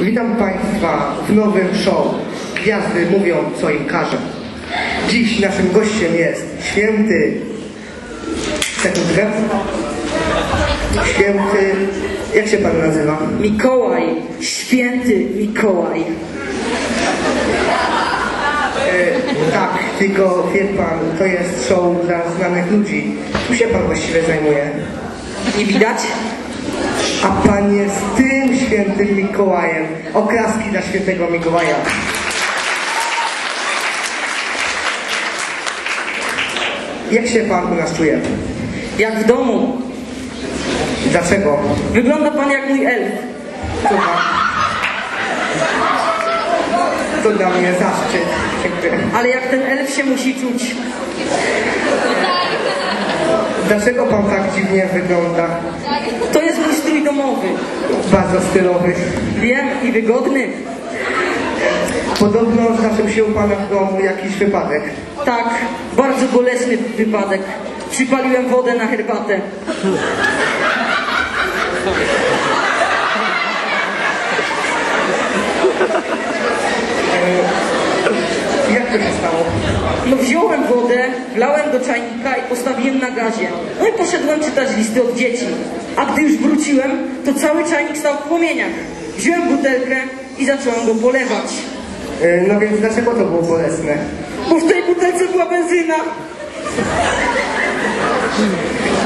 Witam Państwa w nowym show. Gwiazdy mówią, co im każe. Dziś naszym gościem jest święty... Sekundkę. Święty... Jak się Pan nazywa? Mikołaj, święty Mikołaj. E, tak, tylko wie Pan, to jest show dla znanych ludzi. Czym się Pan właściwie zajmuje? Nie widać? A Pan jest świętym Mikołajem. Oklaski dla świętego Mikołaja. Jak się Pan u nas czuje? Jak w domu. Dlaczego? Wygląda pan jak mój elf. To dla, to dla mnie zaszczyt. Ale jak ten elf się musi czuć. Dlaczego Pan tak dziwnie wygląda? To domowy. Bardzo stylowy. Wiem i wygodny. Podobno zdarzył się u Pana w domu jakiś wypadek. Tak, bardzo bolesny wypadek. Przypaliłem wodę na herbatę. Jak to się stało? No wziąłem wodę, wlałem do czajnika i postawiłem na gazie. No i poszedłem czytać listy od dzieci. A gdy już wróciłem, to cały czajnik stał w płomieniach. Wziąłem butelkę i zacząłem go polewać. E, No więc dlaczego to było bolesne? Bo w tej butelce była benzyna.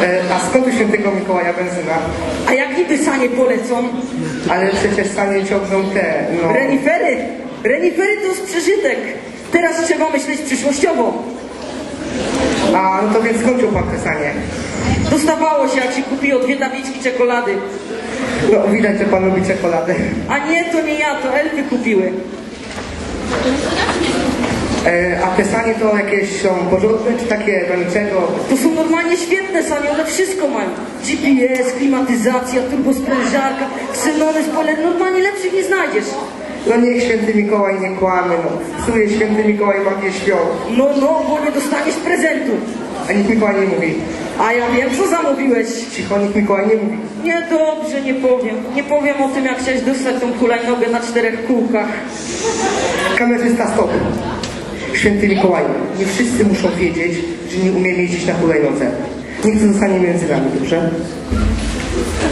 E, A skąd u świętego Mikołaja benzyna? A jak niby sanie polecą? Ale przecież sanie ciągną te, no... Renifery. Renifery to jest przeżytek. Teraz trzeba myśleć przyszłościowo. A no to więc skończył pan te sanie. Dostawało się, jak się kupiło dwie tabliczki czekolady. No widać, że pan lubi czekoladę. A nie, to nie ja, to elfy kupiły. E, a te sanie to jakieś są porządne, czy takie do? To są normalnie świetne sanie, one wszystko mają. GPS, klimatyzacja, turbosprężarka, ksenony, spoiler, normalnie lepszych nie znajdziesz. No niech święty Mikołaj nie kłamy, no. Psuje święty Mikołaj magię świąt. No, no, bo nie dostaniesz prezentu. A niech Mikołaj nie mówi. A ja wiem, co zamówiłeś. Cicho, niech Mikołaj nie mówi. Nie, dobrze, nie powiem. Nie powiem o tym, jak chciałeś dostać tą hulajnogę na czterech kółkach. Kamerzysta stop. Święty Mikołaju, nie wszyscy muszą wiedzieć, że nie umiem jeździć na hulajnodze. Niech to zostanie między nami, dobrze?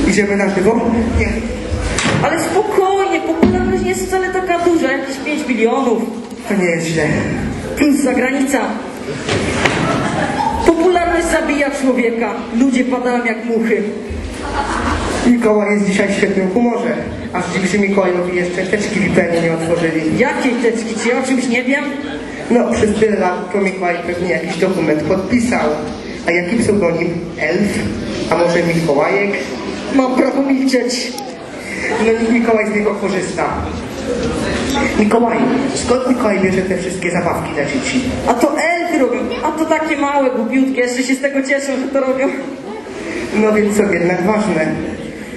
Idziemy na żywo? Nie. Ale spokojnie, popularność nie jest wcale taka duża, jakieś 5 milionów. To nie jest źle. Plus zagranica. Popularność zabija człowieka. Ludzie padają jak muchy. Mikołaj jest dzisiaj w świetnym humorze. Aż się Mikołajowi jeszcze teczki w nie otworzyli. Jakiej teczki? Czy ja o czymś nie wiem? No, przez tyle lat to Mikołaj pewnie jakiś dokument podpisał. A jaki pseudonim? Elf? A może Mikołajek? Mam prawo milczeć. No niech Mikołaj z niego korzysta. Mikołaj, skąd Mikołaj bierze te wszystkie zabawki dla dzieci? A to elfy robią. A to takie małe, głupiutkie. Jeszcze się z tego cieszą, że to robią. No więc co jednak ważne.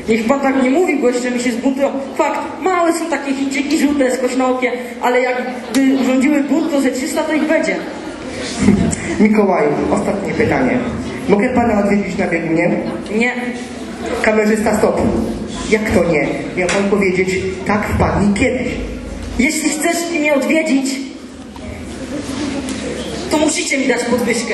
Niech pan tak nie mówi, bo jeszcze mi się zbuntują. Fakt, małe są takie chińczyki żółte, skośnokie, ale jakby urządziły bunt, to ze 300 to ich będzie. Mikołaju, ostatnie pytanie. Mogę pana odwiedzić na biegunie? Nie. Kamerzysta stop. Jak to nie? Miał pan powiedzieć, tak wpadnij kiedyś. Jeśli chcesz mnie odwiedzić, to musicie mi dać podwyżkę.